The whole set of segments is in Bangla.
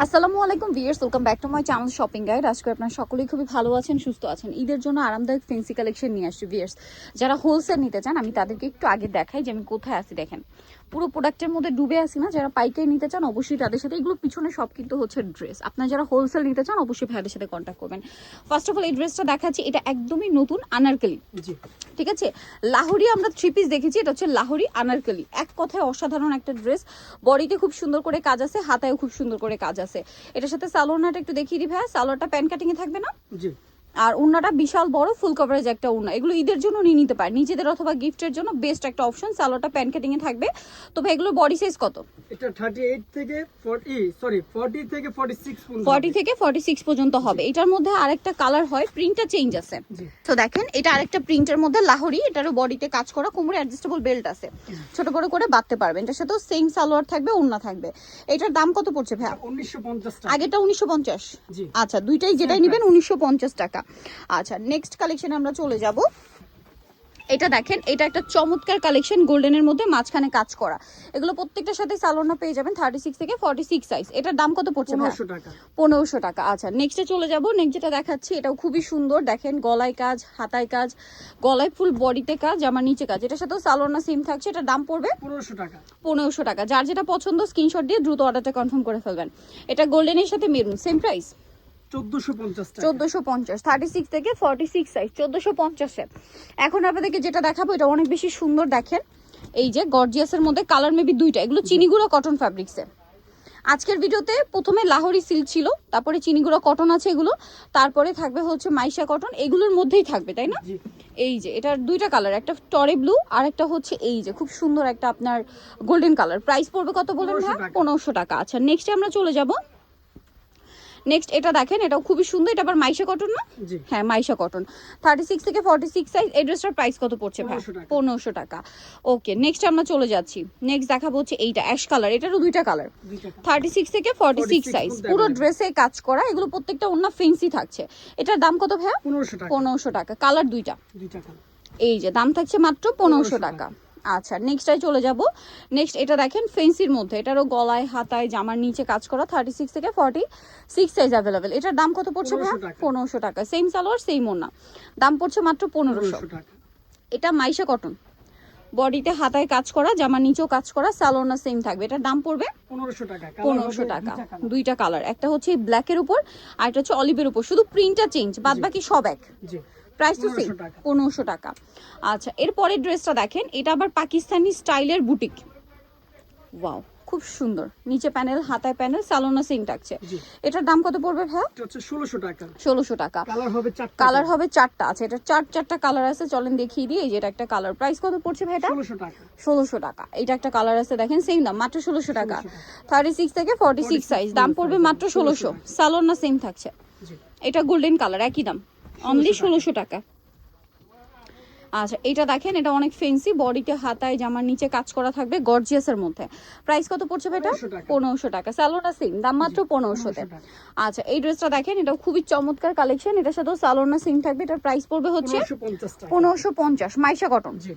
আসসালামু আলাইকুম viewers welcome back to my channel shopping guide. আজকে আপনারা সকলেই খুবই ভালো আছেন সুস্থ আছেন। ঈদের জন্য আরামদায়ক ফেন্সি কালেকশন নিয়ে আসছি ভিয়ার্স যারা হোলসেল নিতে চান আমি তাদেরকে একটু আগে দেখাই যে আমি কোথায় আছি দেখেন। পুরো প্রোডাক্টের মধ্যে ডুবে আসি না যারা পাইকারি নিতে চান অবশ্যই তাদের সাথে এগুলো পিছনে সব কিন্তু হচ্ছে ড্রেস আপনারা যারা হোলসেল নিতে চান অবশ্যই ভাইদের সাথে কন্ট্যাক্ট করবেন। ফার্স্ট অফ অল এই ড্রেসটা দেখাচ্ছি এটা একদমই নতুন আনারকলি। জি। ঠিক আছে? লাহোরি আমরা থ্রি পিস দেখেছি এটা হচ্ছে লাহোরি আনারকলি। এক কথায় অসাধারণ একটা ড্রেস বডিতে খুব সুন্দর করে কাজ আছে হাতায়ও খুব সুন্দর করে কাজ আছে। এটার সাথে সালোয়ারটা একটু দেখিয়ে দিই ভাই সালোয়ারটা প্যান কাটিং এ থাকবে না? জি। আর উন্নাটা বিশাল বড় ফুল কভারেজ একটা উন্না। এগুলো ঈদের জন্য নিয়ে নিতে পারে নিজেদের অথবা গিফটের জন্য বেস্ট একটা অপশন সালোয়ারটা প্যান কাটিং এ থাকবে। তো ভাই এগুলো বডি সাইজ কত? এটা 38 থেকে 40 সরি 40 থেকে 46 পর্যন্ত ফর্টি থেকে ফর্টি সিক্স পর্যন্ত হবে। এটার মধ্যে আরেকটা কালার হয় প্রিন্টটা চেঞ্জ আছে। তো দেখেন এটা আরেকটা প্রিন্টের মধ্যে লাহোরি এটারও বডিতে কাজ করা কোমরে অ্যাডজাস্টেবল বেল্ট আছে। ছোট বড় করে বাঁধতে পারবেন। এটার সাথেও সেম সালোয়ার থাকবে ওড়না থাকবে। এটার দাম কত পড়ছে ভাইয়া? 1950 টাকা। আগেটা উনিশশো পঞ্চাশ? জি। আচ্ছা দুইটাই যেটাই নেবেন উনিশশো পঞ্চাশ টাকা। আচ্ছা নেক্সট কালেকশনে আমরা চলে যাব। এটা দেখেন এটা একটা চমৎকার কালেকশন গোল্ডেনের মধ্যে মাঝখানে কাজ করা। এগুলো প্রত্যেকটার সাথে সালোনা পেয়ে যাবেন থার্টি সিক্স থেকে ফর্টি সিক্স সাইজ এটার দাম কত পড়ছে 1500 টাকা। পনেরোশো টাকা আচ্ছা। নেক্সটে চলে যাব নেক্সট যেটা দেখাচ্ছি এটাও খুবই সুন্দর। দেখেন গলায় কাজ হাতায় কাজ গলায় ফুল বডিতে কাজ আমার নিচে কাজ। এটার সাথেও সালোনা সিম থাকছে এটার দাম পড়বে পনেরোশো টাকা। পনেরোশো টাকা। যার যেটা পছন্দ স্ক্রিনশট দিয়ে দ্রুত অর্ডারটা কনফার্ম করে ফেলবেন। এটা গোল্ডেনের সাথে মেরুন সেম প্রাইস 1450 টাকা। চোদ্দোশো পঞ্চাশ থার্টি সিক্স থেকে ফর্টি সিক্স সাইজ চোদ্দোশো পঞ্চাশে এখন আপনাদেরকে যেটা দেখাবো এটা অনেক বেশি সুন্দর দেখেন। এই যে গর্জিয়াসের মধ্যে কালার মেবি দুইটা এগুলো চিনিগুড়ো কটন ফ্যাব্রিক্সে আজকের ভিডিওতে প্রথমে লাহোরি সিল্ক ছিল তারপরে চিনিগুড়ো কটন আছে এগুলো তারপরে থাকবে হচ্ছে মাইশা কটন এগুলোর মধ্যেই থাকবে তাই না? এই যে এটার দুইটা কালার একটা টরে ব্লু আর একটা হচ্ছে এই যে খুব সুন্দর একটা আপনার গোল্ডেন কালার প্রাইস পড়বে কত বলেন 1500 ভাই টাকা। পনেরোশো টাকা। আচ্ছা নেক্সট আমরা চলে যাব নেক্সট এটা দেখেন এটাও খুবই সুন্দর এটা আবার মাইশা কটন না? হ্যাঁ মাইশা কটন থার্টি সিক্স থেকে ফর্টি সিক্স সাইজ এই ড্রেসটার প্রাইস কত পড়ছে ভাই? পনেরোশো টাকা। ওকে নেক্সট আমরা চলে যাচ্ছি। নেক্সট দেখাবো হচ্ছে এইটা অ্যাশ কালার এটারও দুইটা কালার থার্টি সিক্স থেকে ফর্টি সিক্স সাইজ পুরো ড্রেসে কাজ করা এগুলো প্রত্যেকটা অন্য ফেন্সি থাকছে। এটার দাম কত ভাইয়া? পনেরোশো টাকা। কালার দুইটা। এই যে দাম থাকছে মাত্র পনেরোশো টাকা। আচ্ছা নেক্সটটাই চলে যাব। নেক্সট এটা দেখেন ফেন্সির মধ্যে। এটারও গলায় হাতায় জামার নিচে কাজ করা থার্টি সিক্স থেকে ফর্টি সিক্স সাইজ অ্যাভেলেবেল এটার দাম কত পড়ছে ভাই পনেরোশো টাকা। সেম সালোয়ার সেম ওনা দাম পড়ছে মাত্র পনেরোশো। টাকা। এটা মাইশা কটন বডিতে হাতায় কাজ করা জামার নিচেও কাজ করা সালোনা সেম থাকবে। এটার দাম পড়বে 1500 টাকা। পনেরোশো টাকা। দুইটা কালার একটা হচ্ছে ব্ল্যাকের উপর আর একটা হচ্ছে অলিভের উপর। শুধু প্রিন্টটা চেঞ্জ বাদ বাকি সব এক। প্রাইস তো সেম পনেরোশো টাকা। আচ্ছা এরপরের ড্রেসটা দেখেন এটা আবার পাকিস্তানি স্টাইলের বুটিক। ওয়াও খুব সুন্দর। নিচে প্যানেল হাতায় প্যানেল সালোনা সিং থাকছে। এটার দাম কত পড়বে হচ্ছে 1600 টাকা। ষোলোশো টাকা। কালার হবে চারটা। কালার হবে চারটা। আছে এটা চার চারটা কালার আছে চলেন দেখিয়ে দিই। এই যে এটা একটা কালার প্রাইস কত পড়ছে ভাই এটা? ষোলোশো টাকা। এটা একটা কালার আছে দেখেন সেম দাম মাত্র ষোলোশো টাকা। থার্টি সিক্স থেকে ফর্টি সিক্স সাইজ দাম পড়বে মাত্র ষোলোশো। সালোন সেম থাকছে। এটা গোল্ডেন কালার একই দাম। অনলি ষোলোশো টাকা। আচ্ছা এটা দেখেন এটা অনেক ফেন্সি বডিতে হাতায় জামার নিচে কাজ করা থাকবে গর্জিয়াসের মধ্যে। প্রাইস কত পড়ছে এটা পনেরোশো টাকা। সালোনা সিং দাম মাত্র পনেরোশোতে। আচ্ছা এই ড্রেসটা দেখেন এটা খুবই চমৎকার কালেকশন এটার সাথেও সালোনা সিং থাকবে এটার প্রাইস পড়বে হচ্ছে পনেরোশো পঞ্চাশ মাইশা কটন জি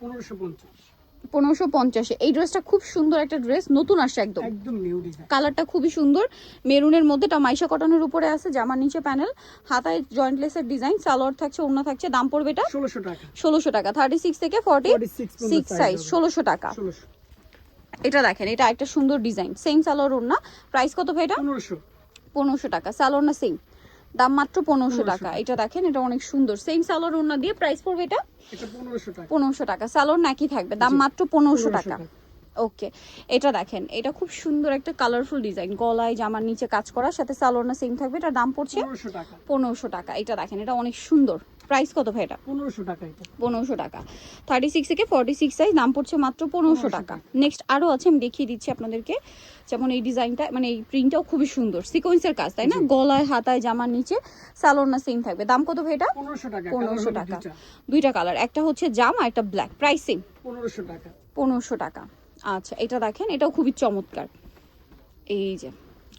1550 পনেরোশো পঞ্চাশে। এই ড্রেসটা খুব সুন্দর একটা ড্রেস নতুন আসছে একদম। একদম নিউ ডিজাইন কালারটা খুবই সুন্দর। মেরুনের মধ্যে এটা মাইশা কটনের উপরে আছে জামার নিচে প্যানেল হাতায় জয়েন্টলেসের ডিজাইন সালোয়ার থাকছে ওড়না থাকছে দাম পড়বে এটা 1600 টাকা। ষোলোশো টাকা। থার্টি সিক্স থেকে ফর্টি সিক্স সাইজ ষোলোশো টাকা। এটা দেখেন এটা একটা সুন্দর ডিজাইন সেম সালোয়ার ওড়না। প্রাইস কত ভাই এটা? পনেরোশো। টাকা। সালোয়ার না সেম দাম মাত্র পনেরোশো টাকা। এটা দেখেন এটা অনেক সুন্দর। সেম সালোর ওড়না দিয়ে প্রাইস পড়বে এটা? এটা 1500 টাকা। পনেরোশো টাকা। সালোর নাকি থাকবে দাম মাত্র পনেরোশো টাকা। ওকে এটা দেখেন এটা খুব সুন্দর একটা কালারফুল ডিজাইন গলায় জামার নিচে কাজ করা সাথে সালোয়ার না সেম থাকবে এটা দাম পড়ছে পনেরোশো টাকা। এটা দেখেন এটা অনেক সুন্দর। প্রাইস কত ভাই এটা? পনেরোশো টাকা পনেরোশো টাকা। থার্টি সিক্স থেকে ফর্টি সিক্স সাইজ দাম পড়ছে মাত্র পনেরোশো টাকা। নেক্সট আরও আছে আমি দেখিয়ে দিচ্ছি আপনাদেরকে। যেমন এই ডিজাইনটা মানে এই প্রিন্টটাও খুবই সুন্দর। সিকোয়েন্সের কাজ তাই না? গলায় হাতায় জামার নিচে সালোয়ার না সেম থাকবে। দাম কত ভাই এটা? 1500 টাকা পনেরোশো টাকা। দুইটা। কালার একটা হচ্ছে জাম একটা ব্ল্যাক প্রাইস সেম পনেরোশো টাকা। পনেরোশো টাকা। আচ্ছা এটা দেখেন এটাও খুবই চমৎকার। এই যে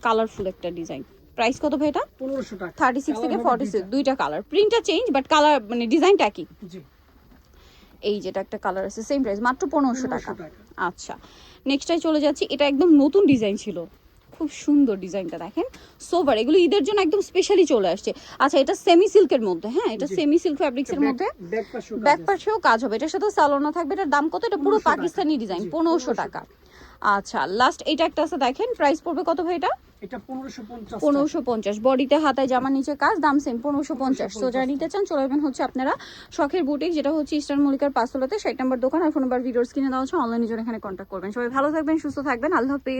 কালারফুল একটা ডিজাইন প্রাইস কত ভাই এটা? 1500 টাকা। থার্টি সিক্স Colour থেকে হবে ফর্টি দুইটা। সিক্স দুইটা কালার প্রিন্টটা চেঞ্জ বাট কালার মানে ডিজাইনটা একই। জি। এই যেটা একটা কালার আছে সেম প্রাইস মাত্র পনেরোশো টাকা। 1500 টাকা। আচ্ছা নেক্সটটাই চলে যাচ্ছি। এটা একদম নতুন ডিজাইন ছিল। খুব সুন্দর ডিজাইনটা দেখেন। সোভার এগুলো ঈদের জন্য একদম স্পেশালি চলে আসছে। আচ্ছা এটা সেমি সিল্কের মধ্যে হ্যাঁ? এটা সেমি সিল্ক ফ্যাব্রিক্স এর মধ্যে ব্যাক পাশে পাশেও কাজ হবে। এটার সাথে সালোনা থাকবে। এটার দাম কত? এটা পুরো পাকিস্তানি ডিজাইন পনেরোশো 1500 টাকা। আচ্ছা লাস্ট এটা একটা আছে দেখেন প্রাইস পড়বে কত ভাই এটা? এটা পনেরোশো পঞ্চাশ বডিতে হাতায় জামার নিচে কাজ দাম সেম পনেরোশো পঞ্চাশ। তো যারা নিতে চান চলে যাবেন হচ্ছে আপনারা শখের বুটিক যেটা হচ্ছে ইস্টার্ন মল্লিকার পাঁচতলাতে ষাট নম্বর দোকান আর ফোন নাম্বার ভিডিওস কিনে দেওয়া হচ্ছে অনলাইনে জন্য এখানে কন্ট্যাক্ট করবেন। সবাই ভালো থাকবেন সুস্থ থাকবেন আল্লাহ হাফেজ।